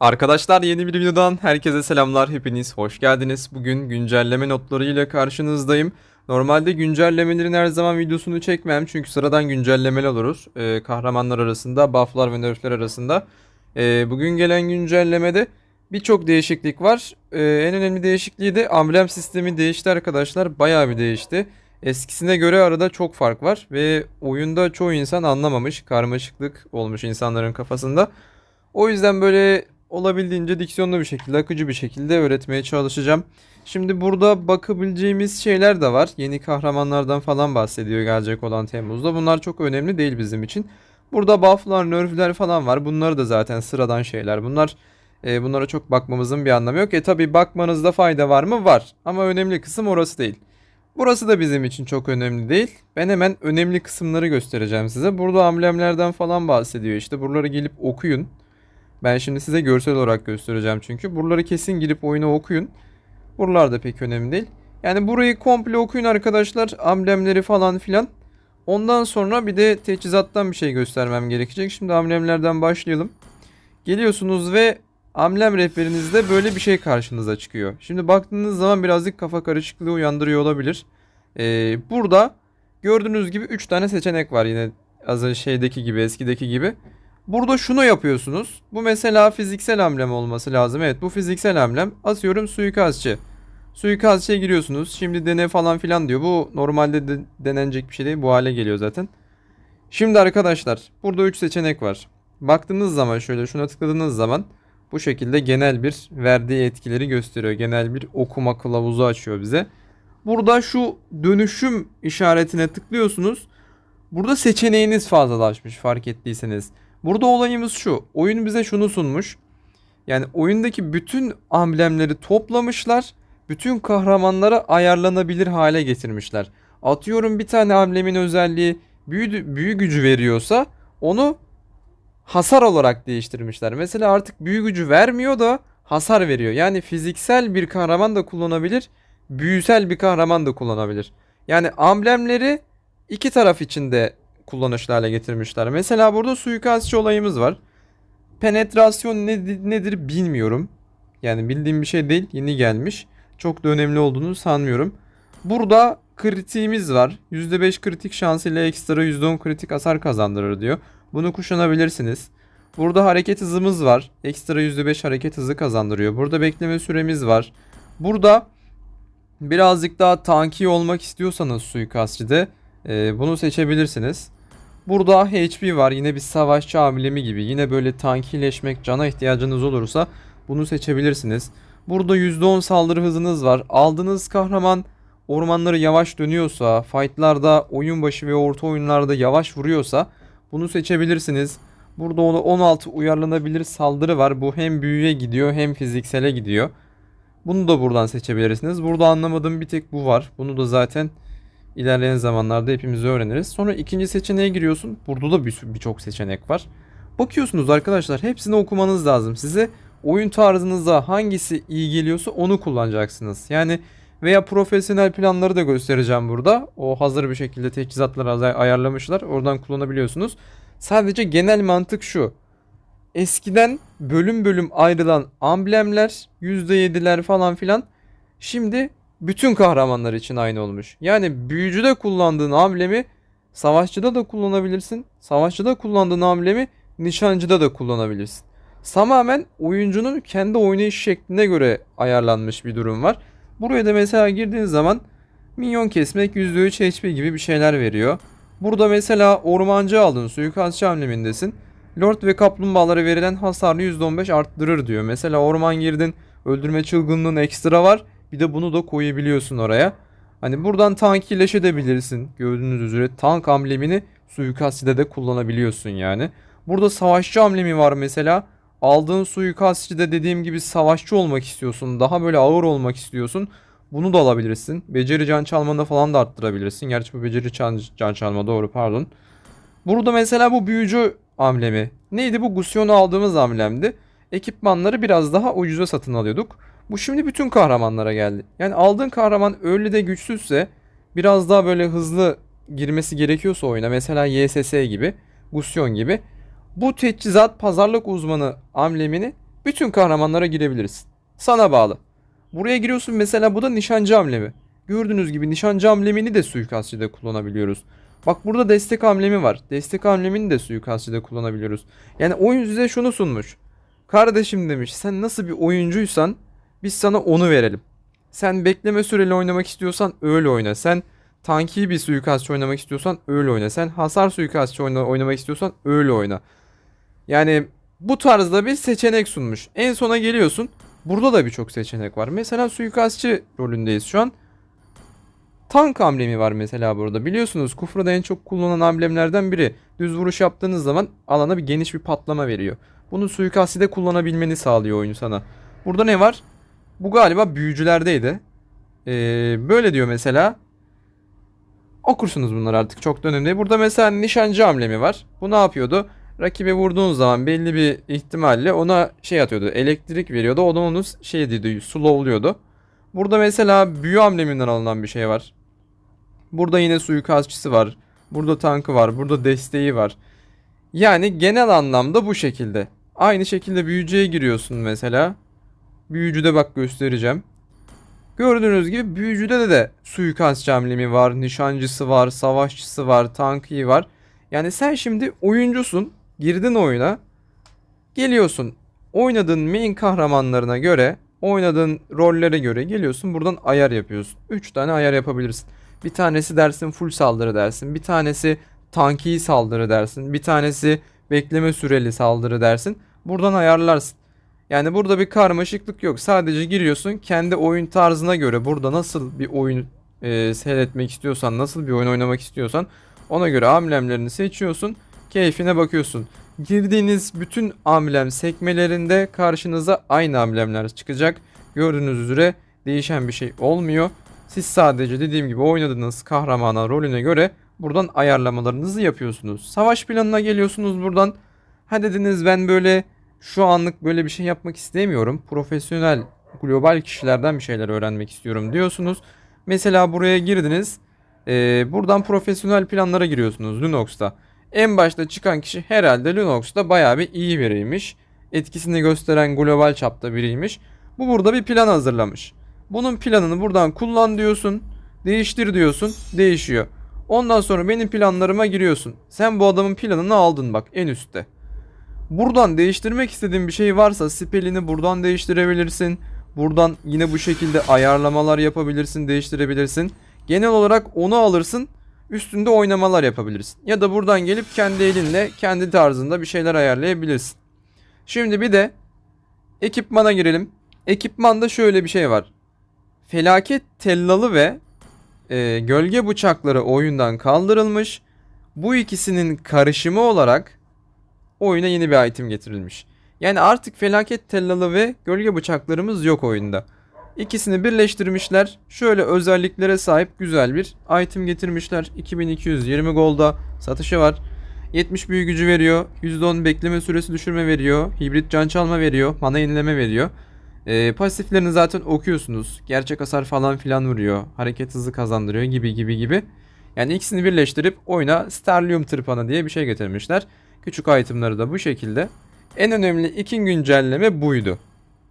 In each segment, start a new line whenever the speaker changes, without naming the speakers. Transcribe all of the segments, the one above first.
Arkadaşlar yeni bir videodan herkese selamlar. Hepiniz hoş geldiniz. Bugün güncelleme notları ile karşınızdayım. Normalde güncellemelerin her zaman videosunu çekmem çünkü sıradan güncellemeler oluruz. Ee, kahramanlar arasında, bufflar ve nerfler arasında. Ee, bugün gelen güncellemede birçok değişiklik var. Ee, en önemli değişikliği de amblem sistemi değişti arkadaşlar. Bayağı bir değişti. Eskisine göre arada çok fark var ve oyunda çoğu insan anlamamış. Karmaşıklık olmuş insanların kafasında. O yüzden böyle olabildiğince diksiyonlu bir şekilde, akıcı bir şekilde öğretmeye çalışacağım. Şimdi burada bakabileceğimiz şeyler de var. Yeni kahramanlardan falan bahsediyor gelecek olan Temmuz'da. Bunlar çok önemli değil bizim için. Burada bufflar, nerfler falan var. Bunları da zaten sıradan şeyler. Bunlar e, bunlara çok bakmamızın bir anlamı yok. E tabi bakmanızda fayda var mı? Var. Ama önemli kısım orası değil. Burası da bizim için çok önemli değil. Ben hemen önemli kısımları göstereceğim size. Burada amblemlerden falan bahsediyor işte. Buraları gelip okuyun. Ben şimdi size görsel olarak göstereceğim çünkü. Buraları kesin girip oyunu okuyun. Buralar da pek önemli değil. Yani burayı komple okuyun arkadaşlar. Amblemleri falan filan. Ondan sonra bir de teçhizattan bir şey göstermem gerekecek. Şimdi amblemlerden başlayalım. Geliyorsunuz ve amblem rehberinizde böyle bir şey karşınıza çıkıyor. Şimdi baktığınız zaman birazcık kafa karışıklığı uyandırıyor olabilir. Ee, burada gördüğünüz gibi 3 tane seçenek var yine az önce şeydeki gibi eskideki gibi. Burada şunu yapıyorsunuz. Bu mesela fiziksel amblem olması lazım. Evet bu fiziksel amblem. Asıyorum suikastçı. Suikastçıya giriyorsunuz. Şimdi dene falan filan diyor. Bu normalde de denenecek bir şey değil. Bu hale geliyor zaten. Şimdi arkadaşlar burada 3 seçenek var. Baktığınız zaman şöyle şuna tıkladığınız zaman bu şekilde genel bir verdiği etkileri gösteriyor. Genel bir okuma kılavuzu açıyor bize. Burada şu dönüşüm işaretine tıklıyorsunuz. Burada seçeneğiniz fazlalaşmış fark ettiyseniz. Burada olayımız şu. Oyun bize şunu sunmuş. Yani oyundaki bütün amblemleri toplamışlar. Bütün kahramanlara ayarlanabilir hale getirmişler. Atıyorum bir tane amblemin özelliği büyü, büyü gücü veriyorsa onu hasar olarak değiştirmişler. Mesela artık büyü gücü vermiyor da hasar veriyor. Yani fiziksel bir kahraman da kullanabilir, büyüsel bir kahraman da kullanabilir. Yani amblemleri iki taraf için de kullanışlı hale getirmişler. Mesela burada suikastçı olayımız var. Penetrasyon ne- nedir bilmiyorum. Yani bildiğim bir şey değil. Yeni gelmiş. Çok da önemli olduğunu sanmıyorum. Burada kritiğimiz var. %5 kritik şansıyla ekstra %10 kritik hasar kazandırır diyor. Bunu kuşanabilirsiniz. Burada hareket hızımız var. Ekstra %5 hareket hızı kazandırıyor. Burada bekleme süremiz var. Burada birazcık daha tanki olmak istiyorsanız suikastçıda e, bunu seçebilirsiniz. Burada HP var. Yine bir savaşçı amblemi gibi. Yine böyle tankileşmek, cana ihtiyacınız olursa bunu seçebilirsiniz. Burada %10 saldırı hızınız var. Aldığınız kahraman ormanları yavaş dönüyorsa, fightlarda, oyun başı ve orta oyunlarda yavaş vuruyorsa bunu seçebilirsiniz. Burada ona 16 uyarlanabilir saldırı var. Bu hem büyüye gidiyor hem fiziksele gidiyor. Bunu da buradan seçebilirsiniz. Burada anlamadığım bir tek bu var. Bunu da zaten ilerleyen zamanlarda hepimiz öğreniriz. Sonra ikinci seçeneğe giriyorsun. Burada da bir- birçok seçenek var. Bakıyorsunuz arkadaşlar hepsini okumanız lazım. Size oyun tarzınıza hangisi iyi geliyorsa onu kullanacaksınız. Yani veya profesyonel planları da göstereceğim burada. O hazır bir şekilde teçhizatları ay- ayarlamışlar. Oradan kullanabiliyorsunuz. Sadece genel mantık şu. Eskiden bölüm bölüm ayrılan amblemler, %7'ler falan filan şimdi bütün kahramanlar için aynı olmuş. Yani büyücüde kullandığın amblemi savaşçıda da kullanabilirsin. Savaşçıda kullandığın amblemi nişancıda da kullanabilirsin. Tamamen oyuncunun kendi oynayış şekline göre ayarlanmış bir durum var. Buraya da mesela girdiğiniz zaman minyon kesmek %3 HP gibi bir şeyler veriyor. Burada mesela ormancı aldın, suikastçı amblemindesin. Lord ve kaplumbağalara verilen hasarını %15 arttırır diyor. Mesela orman girdin, öldürme çılgınlığın ekstra var. Bir de bunu da koyabiliyorsun oraya. Hani buradan tankileşebilirsin. Gördüğünüz üzere tank amblemini suikastçıda da kullanabiliyorsun yani. Burada savaşçı amblemi var mesela. Aldığın suikastçıda dediğim gibi savaşçı olmak istiyorsun. Daha böyle ağır olmak istiyorsun. Bunu da alabilirsin. Beceri can çalmanda falan da arttırabilirsin. Gerçi bu beceri can, can çalma doğru pardon. Burada mesela bu büyücü amblemi. Neydi bu? Gusion'u aldığımız amblemdi. Ekipmanları biraz daha ucuza satın alıyorduk. Bu şimdi bütün kahramanlara geldi. Yani aldığın kahraman öyle de güçsüzse biraz daha böyle hızlı girmesi gerekiyorsa oyuna mesela YSS gibi, Gusyon gibi bu teçhizat pazarlık uzmanı amblemini bütün kahramanlara girebiliriz. Sana bağlı. Buraya giriyorsun mesela bu da nişancı amblemi. Gördüğünüz gibi nişancı amblemini de suikastçıda kullanabiliyoruz. Bak burada destek amblemi var. Destek amblemini de suikastçıda kullanabiliyoruz. Yani oyun size şunu sunmuş. Kardeşim demiş sen nasıl bir oyuncuysan biz sana onu verelim. Sen bekleme süreli oynamak istiyorsan öyle oyna. Sen tanki bir suikastçı oynamak istiyorsan öyle oyna. Sen hasar suikastçı oyna, oynamak istiyorsan öyle oyna. Yani bu tarzda bir seçenek sunmuş. En sona geliyorsun. Burada da birçok seçenek var. Mesela suikastçı rolündeyiz şu an. Tank amblemi var mesela burada. Biliyorsunuz Kufra'da en çok kullanılan amblemlerden biri. Düz vuruş yaptığınız zaman alana bir geniş bir patlama veriyor. Bunu suikastçıda kullanabilmeni sağlıyor oyun sana. Burada ne var? Bu galiba büyücülerdeydi. Ee, böyle diyor mesela. Okursunuz bunları artık çok da önemli. Burada mesela nişancı amblemi var. Bu ne yapıyordu? Rakibe vurduğun zaman belli bir ihtimalle ona şey atıyordu. Elektrik veriyordu. O da onu şey dedi, slowluyordu. Burada mesela büyü ambleminden alınan bir şey var. Burada yine suikastçısı var. Burada tankı var. Burada desteği var. Yani genel anlamda bu şekilde. Aynı şekilde büyücüye giriyorsun mesela. Büyücüde bak göstereceğim. Gördüğünüz gibi büyücüde de, de suikastçı amblemi var, nişancısı var, savaşçısı var, tankı var. Yani sen şimdi oyuncusun, girdin oyuna, geliyorsun, oynadığın main kahramanlarına göre, oynadığın rollere göre geliyorsun buradan ayar yapıyorsun. 3 tane ayar yapabilirsin. Bir tanesi dersin full saldırı dersin, bir tanesi tanki saldırı dersin, bir tanesi bekleme süreli saldırı dersin. Buradan ayarlarsın. Yani burada bir karmaşıklık yok. Sadece giriyorsun kendi oyun tarzına göre burada nasıl bir oyun e, seyretmek istiyorsan, nasıl bir oyun oynamak istiyorsan ona göre amblemlerini seçiyorsun. Keyfine bakıyorsun. Girdiğiniz bütün amblem sekmelerinde karşınıza aynı amblemler çıkacak. Gördüğünüz üzere değişen bir şey olmuyor. Siz sadece dediğim gibi oynadığınız kahramana rolüne göre buradan ayarlamalarınızı yapıyorsunuz. Savaş planına geliyorsunuz buradan. Ha dediniz ben böyle şu anlık böyle bir şey yapmak istemiyorum. Profesyonel, global kişilerden bir şeyler öğrenmek istiyorum diyorsunuz. Mesela buraya girdiniz. Ee, buradan profesyonel planlara giriyorsunuz Linux'ta. En başta çıkan kişi herhalde Linux'ta bayağı bir iyi biriymiş. Etkisini gösteren global çapta biriymiş. Bu burada bir plan hazırlamış. Bunun planını buradan kullan diyorsun. Değiştir diyorsun. Değişiyor. Ondan sonra benim planlarıma giriyorsun. Sen bu adamın planını aldın bak en üstte. Buradan değiştirmek istediğin bir şey varsa spellini buradan değiştirebilirsin. Buradan yine bu şekilde ayarlamalar yapabilirsin, değiştirebilirsin. Genel olarak onu alırsın, üstünde oynamalar yapabilirsin. Ya da buradan gelip kendi elinle, kendi tarzında bir şeyler ayarlayabilirsin. Şimdi bir de ekipmana girelim. Ekipmanda şöyle bir şey var. Felaket tellalı ve e, gölge bıçakları oyundan kaldırılmış. Bu ikisinin karışımı olarak oyuna yeni bir item getirilmiş. Yani artık felaket tellalı ve gölge bıçaklarımız yok oyunda. İkisini birleştirmişler. Şöyle özelliklere sahip güzel bir item getirmişler. 2220 golda satışı var. 70 büyü gücü veriyor. %10 bekleme süresi düşürme veriyor. Hibrit can çalma veriyor. Mana yenileme veriyor. Ee, pasiflerini zaten okuyorsunuz. Gerçek hasar falan filan vuruyor. Hareket hızı kazandırıyor gibi gibi gibi. Yani ikisini birleştirip oyuna Sterlium tırpanı diye bir şey getirmişler. Küçük itemları da bu şekilde. En önemli iki güncelleme buydu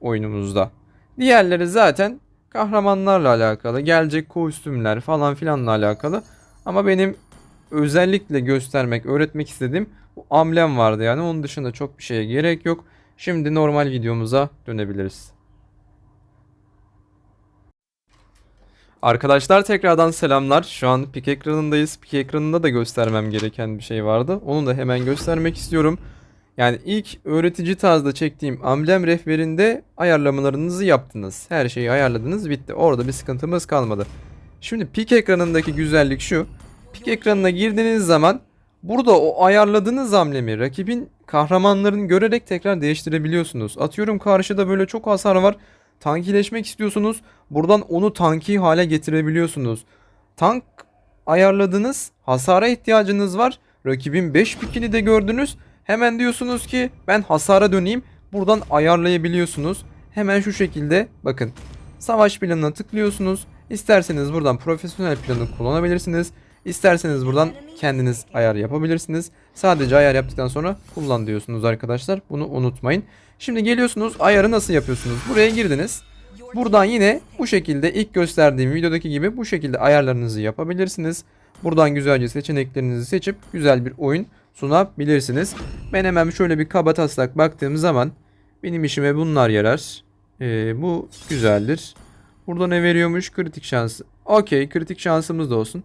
oyunumuzda. Diğerleri zaten kahramanlarla alakalı, gelecek kostümler falan filanla alakalı. Ama benim özellikle göstermek, öğretmek istediğim bu amblem vardı yani. Onun dışında çok bir şeye gerek yok. Şimdi normal videomuza dönebiliriz. Arkadaşlar tekrardan selamlar. Şu an pik ekranındayız. Pik ekranında da göstermem gereken bir şey vardı. Onu da hemen göstermek istiyorum. Yani ilk öğretici tarzda çektiğim amblem rehberinde ayarlamalarınızı yaptınız. Her şeyi ayarladınız bitti. Orada bir sıkıntımız kalmadı. Şimdi pik ekranındaki güzellik şu. Pik ekranına girdiğiniz zaman burada o ayarladığınız amblemi rakibin kahramanlarını görerek tekrar değiştirebiliyorsunuz. Atıyorum karşıda böyle çok hasar var. Tankileşmek istiyorsunuz. Buradan onu tanki hale getirebiliyorsunuz. Tank ayarladınız. Hasara ihtiyacınız var. Rakibin 5 pikini de gördünüz. Hemen diyorsunuz ki ben hasara döneyim. Buradan ayarlayabiliyorsunuz. hemen şu şekilde bakın. Savaş planına tıklıyorsunuz. İsterseniz buradan profesyonel planı kullanabilirsiniz. İsterseniz buradan kendiniz ayar yapabilirsiniz. Sadece ayar yaptıktan sonra kullan diyorsunuz arkadaşlar. Bunu unutmayın. Şimdi geliyorsunuz ayarı nasıl yapıyorsunuz? Buraya girdiniz. Buradan yine bu şekilde ilk gösterdiğim videodaki gibi bu şekilde ayarlarınızı yapabilirsiniz. Buradan güzelce seçeneklerinizi seçip güzel bir oyun sunabilirsiniz. Ben hemen şöyle bir kaba taslak baktığım zaman benim işime bunlar yarar. Ee, bu güzeldir. Burada ne veriyormuş? Kritik şansı. Okey kritik şansımız da olsun.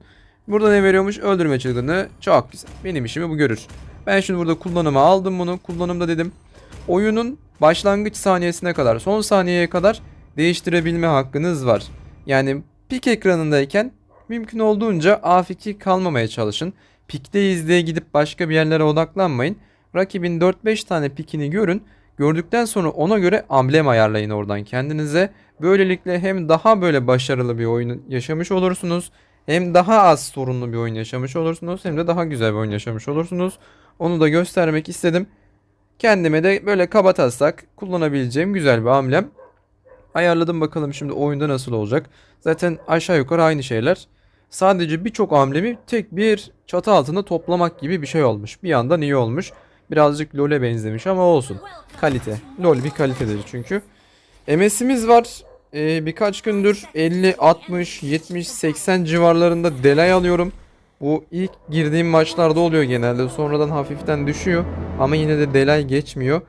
Burada ne veriyormuş? Öldürme çılgınlığı. Çok güzel. Benim işimi bu görür. Ben şimdi burada kullanıma aldım bunu. Kullanımda dedim. Oyunun başlangıç saniyesine kadar, son saniyeye kadar değiştirebilme hakkınız var. Yani pik ekranındayken mümkün olduğunca A2 kalmamaya çalışın. Pikteyiz diye gidip başka bir yerlere odaklanmayın. Rakibin 4-5 tane pikini görün. Gördükten sonra ona göre amblem ayarlayın oradan kendinize. Böylelikle hem daha böyle başarılı bir oyun yaşamış olursunuz. Hem daha az sorunlu bir oyun yaşamış olursunuz. Hem de daha güzel bir oyun yaşamış olursunuz. Onu da göstermek istedim. Kendime de böyle kaba taslak kullanabileceğim güzel bir amblem. Ayarladım bakalım şimdi oyunda nasıl olacak. Zaten aşağı yukarı aynı şeyler. Sadece birçok amblemi tek bir çatı altında toplamak gibi bir şey olmuş. Bir yandan iyi olmuş. Birazcık LoL'e benzemiş ama olsun. Kalite. LoL bir kalitedir çünkü. MS'imiz var. Ee, birkaç gündür 50, 60, 70, 80 civarlarında delay alıyorum. Bu ilk girdiğim maçlarda oluyor genelde. Sonradan hafiften düşüyor. Ama yine de delay geçmiyor.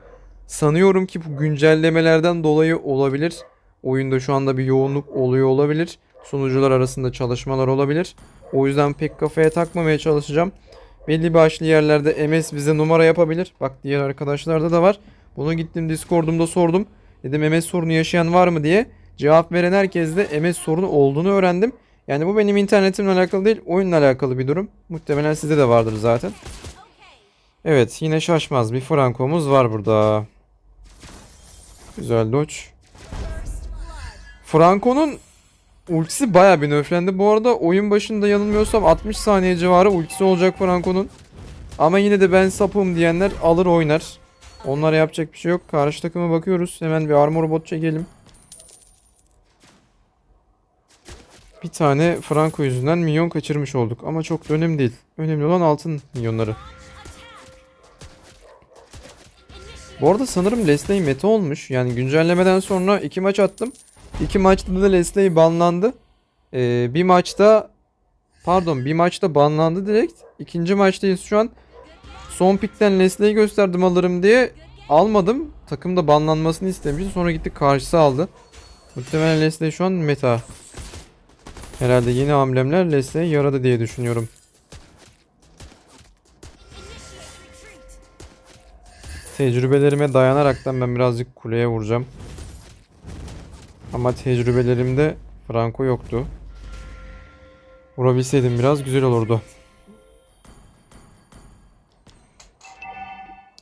Sanıyorum ki bu güncellemelerden dolayı olabilir. Oyunda şu anda bir yoğunluk oluyor olabilir. Sunucular arasında çalışmalar olabilir. O yüzden pek kafaya takmamaya çalışacağım. Belli başlı yerlerde MS bize numara yapabilir. Bak diğer arkadaşlarda da var. Bunu gittim Discord'umda sordum. Dedim MS sorunu yaşayan var mı diye. Cevap veren herkes de MS sorunu olduğunu öğrendim. Yani bu benim internetimle alakalı değil, oyunla alakalı bir durum. Muhtemelen sizde de vardır zaten. Evet, yine şaşmaz bir Franco'muz var burada. Güzel dodge. Franco'nun ultisi baya bir nerflendi. Bu arada oyun başında yanılmıyorsam 60 saniye civarı ultisi olacak Franco'nun. Ama yine de ben sapım diyenler alır oynar. Onlara yapacak bir şey yok. Karşı takıma bakıyoruz. Hemen bir armor bot çekelim. Bir tane Franco yüzünden minyon kaçırmış olduk. Ama çok da önemli değil. Önemli olan altın minyonları. Bu arada sanırım Leslie meta olmuş. Yani güncellemeden sonra iki maç attım. İki maçta da Leslie banlandı. Ee, bir maçta pardon bir maçta banlandı direkt. İkinci maçtayız şu an. Son pikten Leslie'yi gösterdim alırım diye almadım. Takımda banlanmasını istemişti. Sonra gitti karşısı aldı. Muhtemelen Leslie şu an meta. Herhalde yeni amblemler Leslie'ye yaradı diye düşünüyorum. Tecrübelerime dayanaraktan ben birazcık kuleye vuracağım. Ama tecrübelerimde Franco yoktu. Vurabilseydim biraz güzel olurdu.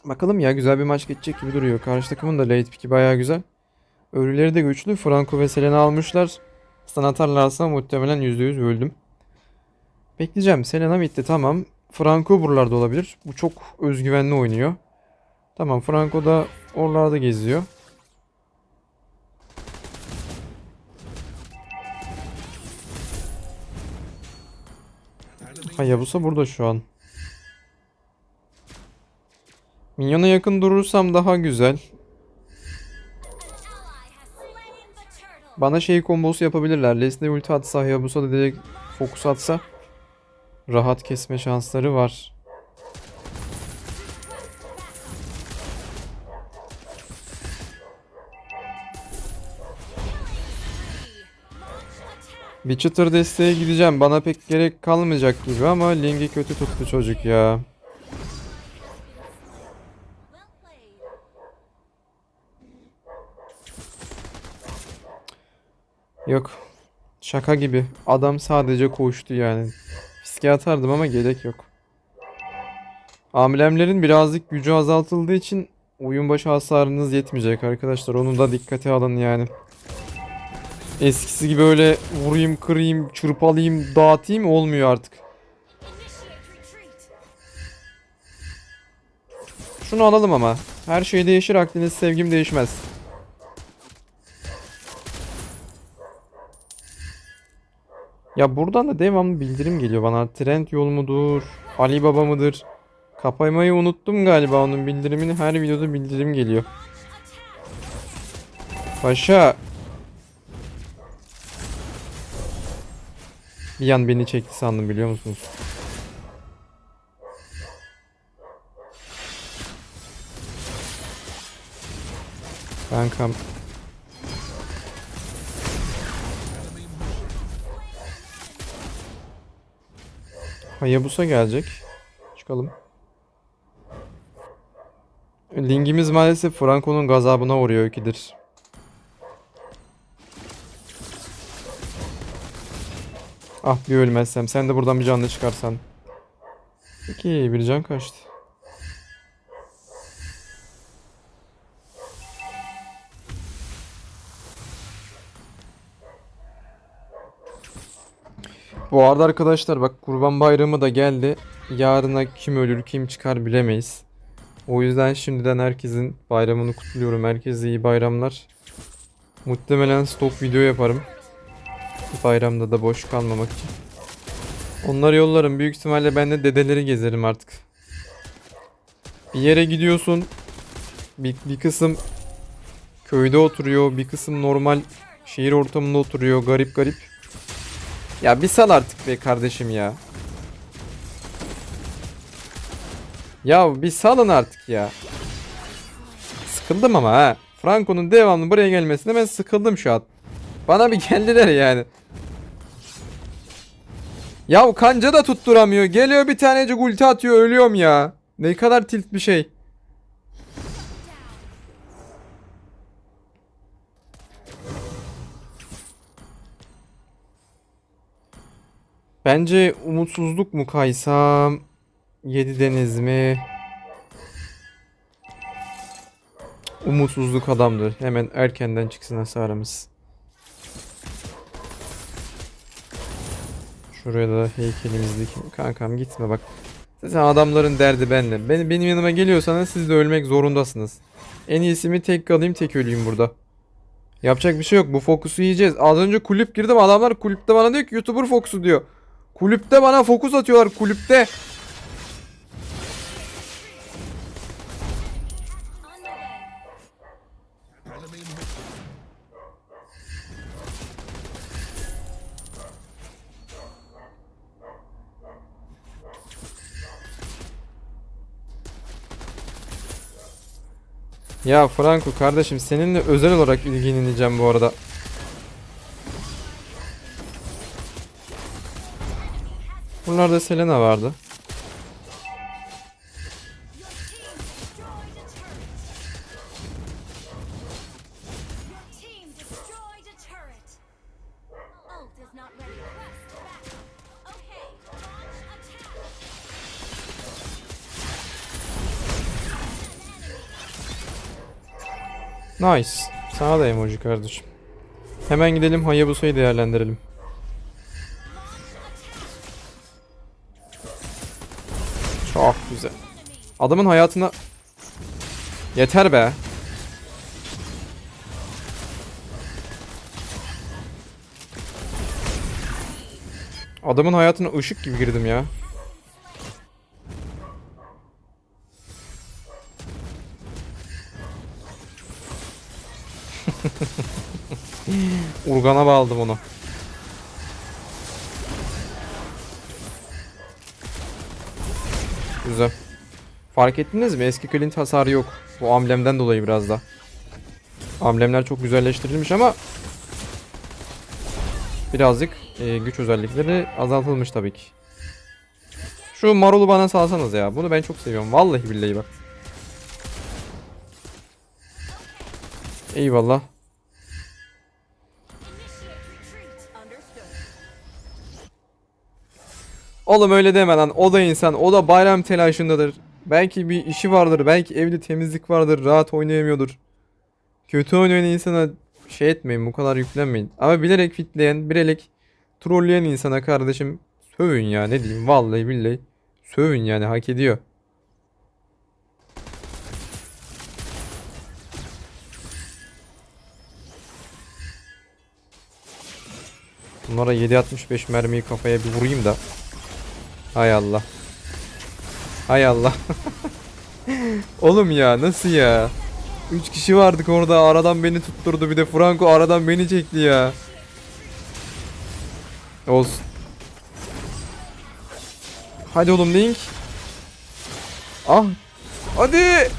Bakalım ya güzel bir maç geçecek gibi duruyor. Karşı takımın da late pick'i bayağı güzel. Ölüleri de güçlü. Franco ve Selena almışlar. Stun atarlarsa muhtemelen %100 öldüm. Bekleyeceğim. Selena bitti tamam. Franco buralarda olabilir. Bu çok özgüvenli oynuyor. Tamam Franco da oralarda geziyor. Hayabusa burada şu an. Minyona yakın durursam daha güzel. Bana şey kombosu yapabilirler. Leslie ulti atsa Hayabusa da direkt fokus atsa rahat kesme şansları var. Çıtır desteğe gideceğim. Bana pek gerek kalmayacak gibi ama Ling'i kötü tuttu çocuk ya. Yok. Şaka gibi. Adam sadece koştu yani. Fiske atardım ama gerek yok. Amblemlerin birazcık gücü azaltıldığı için oyun başı hasarınız yetmeyecek arkadaşlar. Onu da dikkate alın yani. Eskisi gibi öyle vurayım, kırayım, çırpalayayım, dağıtayım olmuyor artık. Şunu alalım ama. Her şey değişir, aklınız sevgim değişmez. Ya buradan da devamlı bildirim geliyor bana. Trend yol mudur? Ali Baba mıdır? Kapaymayı unuttum galiba onun bildirimini. Her videoda bildirim geliyor. Paşa Bir an beni çekti sandım biliyor musunuz? Kankam. Hayabusa gelecek. Çıkalım. Lingimiz maalesef Franco'nun gazabına uğruyor ikidir. Ah bir ölmezsem. Sen de buradan bir canlı çıkarsan. Peki bir can kaçtı. Bu arada arkadaşlar bak Kurban Bayramı da geldi. Yarına kim ölür kim çıkar bilemeyiz. O yüzden şimdiden herkesin bayramını kutluyorum. Herkese iyi bayramlar. Muhtemelen stok video yaparım. Bayramda da boş kalmamak için. Onları yollarım. Büyük ihtimalle ben de dedeleri gezerim artık. Bir yere gidiyorsun. Bir, bir kısım köyde oturuyor. Bir kısım normal şehir ortamında oturuyor. Garip garip. Ya bir sal artık be kardeşim ya. Ya bir salın artık ya. Sıkıldım ama ha. Franco'nun devamlı buraya gelmesine ben sıkıldım şu an. Bana bir geldiler yani. Ya kanca da tutturamıyor. Geliyor bir tanecik ulti atıyor ölüyorum ya. Ne kadar tilt bir şey. Bence umutsuzluk mu kaysam? Yedi deniz mi? Umutsuzluk adamdır. Hemen erkenden çıksın hasarımız. Şuraya da heykelimizi dikeyim. Kankam gitme bak. Zaten adamların derdi benle. Benim, benim yanıma geliyorsanız siz de ölmek zorundasınız. En iyisi mi tek kalayım tek öleyim burada. Yapacak bir şey yok. Bu fokusu yiyeceğiz. Az önce kulüp girdim. Adamlar kulüpte bana diyor ki YouTuber fokusu diyor. Kulüpte bana fokus atıyorlar kulüpte. Ya Franco kardeşim seninle özel olarak ilgileneceğim bu arada. Buralarda Selena vardı. Nice. Sana da emoji kardeşim. Hemen gidelim Hayabusa'yı değerlendirelim. Çok güzel. Adamın hayatına... Yeter be. Adamın hayatına ışık gibi girdim ya. Urgan'a bağladım onu. Güzel. Fark ettiniz mi? Eski Clint hasarı yok. Bu amblemden dolayı biraz da. Amblemler çok güzelleştirilmiş ama birazcık e, güç özellikleri azaltılmış tabii ki. Şu marulu bana salsanız ya. Bunu ben çok seviyorum. Vallahi billahi bak. Eyvallah. Oğlum öyle deme lan. O da insan. O da bayram telaşındadır. Belki bir işi vardır. Belki evde temizlik vardır. Rahat oynayamıyordur. Kötü oynayan insana şey etmeyin. Bu kadar yüklenmeyin. Ama bilerek fitleyen, bilerek trolleyen insana kardeşim sövün ya. Ne diyeyim. Vallahi billahi. Sövün yani. Hak ediyor. Bunlara 7.65 mermiyi kafaya bir vurayım da. Hay Allah. Hay Allah. Oğlum ya nasıl ya? 3 kişi vardık orada aradan beni tutturdu bir de Franco aradan beni çekti ya. Olsun. Hadi oğlum Link. Ah. Hadi.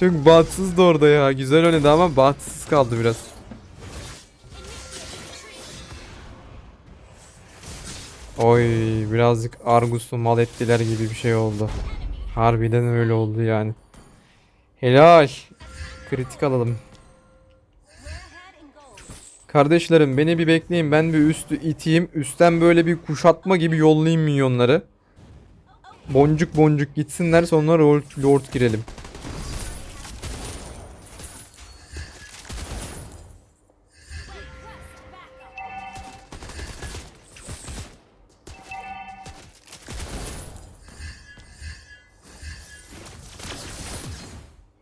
Çok bahtsızdı orada ya. Güzel oynadı ama bahtsız kaldı biraz. Oy birazcık Argus'u mal ettiler gibi bir şey oldu. Harbiden öyle oldu yani. Helal. Kritik alalım. Kardeşlerim beni bir bekleyin ben bir üstü iteyim. Üstten böyle bir kuşatma gibi yollayayım minyonları. Boncuk boncuk gitsinler sonra lord, lord girelim.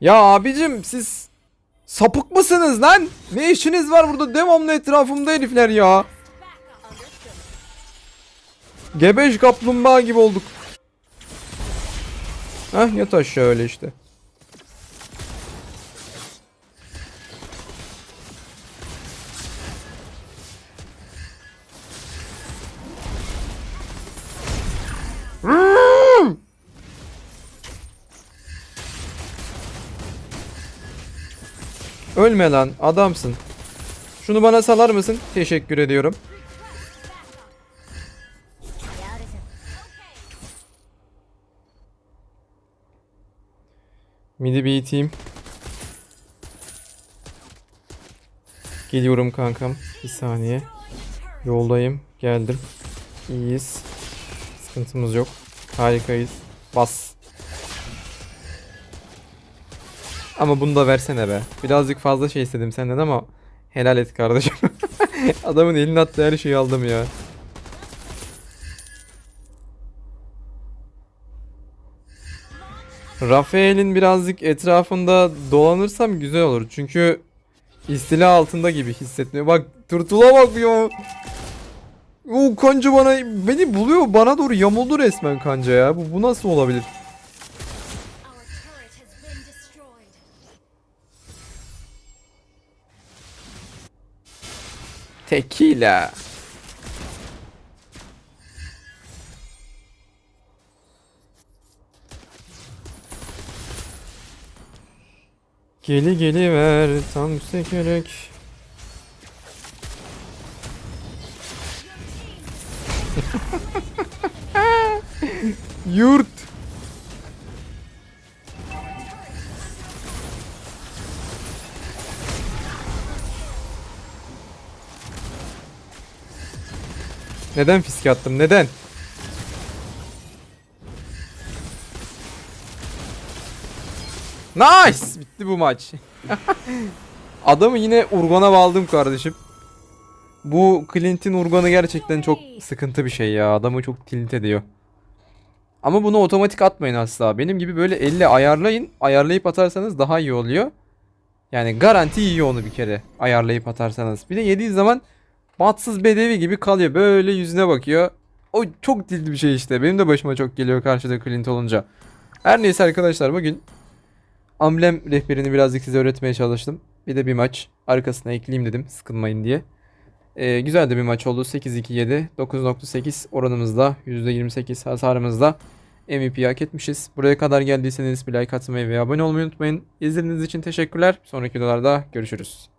Ya abicim siz sapık mısınız lan? Ne işiniz var burada devamlı etrafımda herifler ya. Gebeş kaplumbağa gibi olduk. Heh yat aşağı öyle işte. Ölme lan adamsın. Şunu bana salar mısın? Teşekkür ediyorum. Midi bir iteyim. Geliyorum kankam. Bir saniye. Yoldayım. Geldim. İyiyiz. Sıkıntımız yok. Harikayız. Bas. Ama bunu da versene be. Birazcık fazla şey istedim senden ama helal et kardeşim. Adamın eline attığı her şeyi aldım ya. Rafael'in birazcık etrafında dolanırsam güzel olur. Çünkü istila altında gibi hissetmiyor. Bak turtula bak ya. O kanca bana beni buluyor. Bana doğru yamuldu resmen kanca ya. Bu, bu nasıl olabilir? Tequila. Geli geli ver tam sekerek. Yurt. Neden fiske attım? Neden? Nice! Bitti bu maç. Adamı yine Urgan'a bağladım kardeşim. Bu Clint'in Urgan'ı gerçekten çok sıkıntı bir şey ya. Adamı çok tilt ediyor. Ama bunu otomatik atmayın asla. Benim gibi böyle elle ayarlayın. Ayarlayıp atarsanız daha iyi oluyor. Yani garanti iyi onu bir kere ayarlayıp atarsanız. Bir de yediği zaman batsız bedevi gibi kalıyor. Böyle yüzüne bakıyor. O çok tildi bir şey işte. Benim de başıma çok geliyor karşıda Clint olunca. Her neyse arkadaşlar bugün amblem rehberini birazcık size öğretmeye çalıştım. Bir de bir maç arkasına ekleyeyim dedim sıkılmayın diye. Ee, güzel de bir maç oldu. 8-2-7 9.8 oranımızda %28 hasarımızda MVP hak etmişiz. Buraya kadar geldiyseniz bir like atmayı ve abone olmayı unutmayın. İzlediğiniz için teşekkürler. Sonraki videolarda görüşürüz.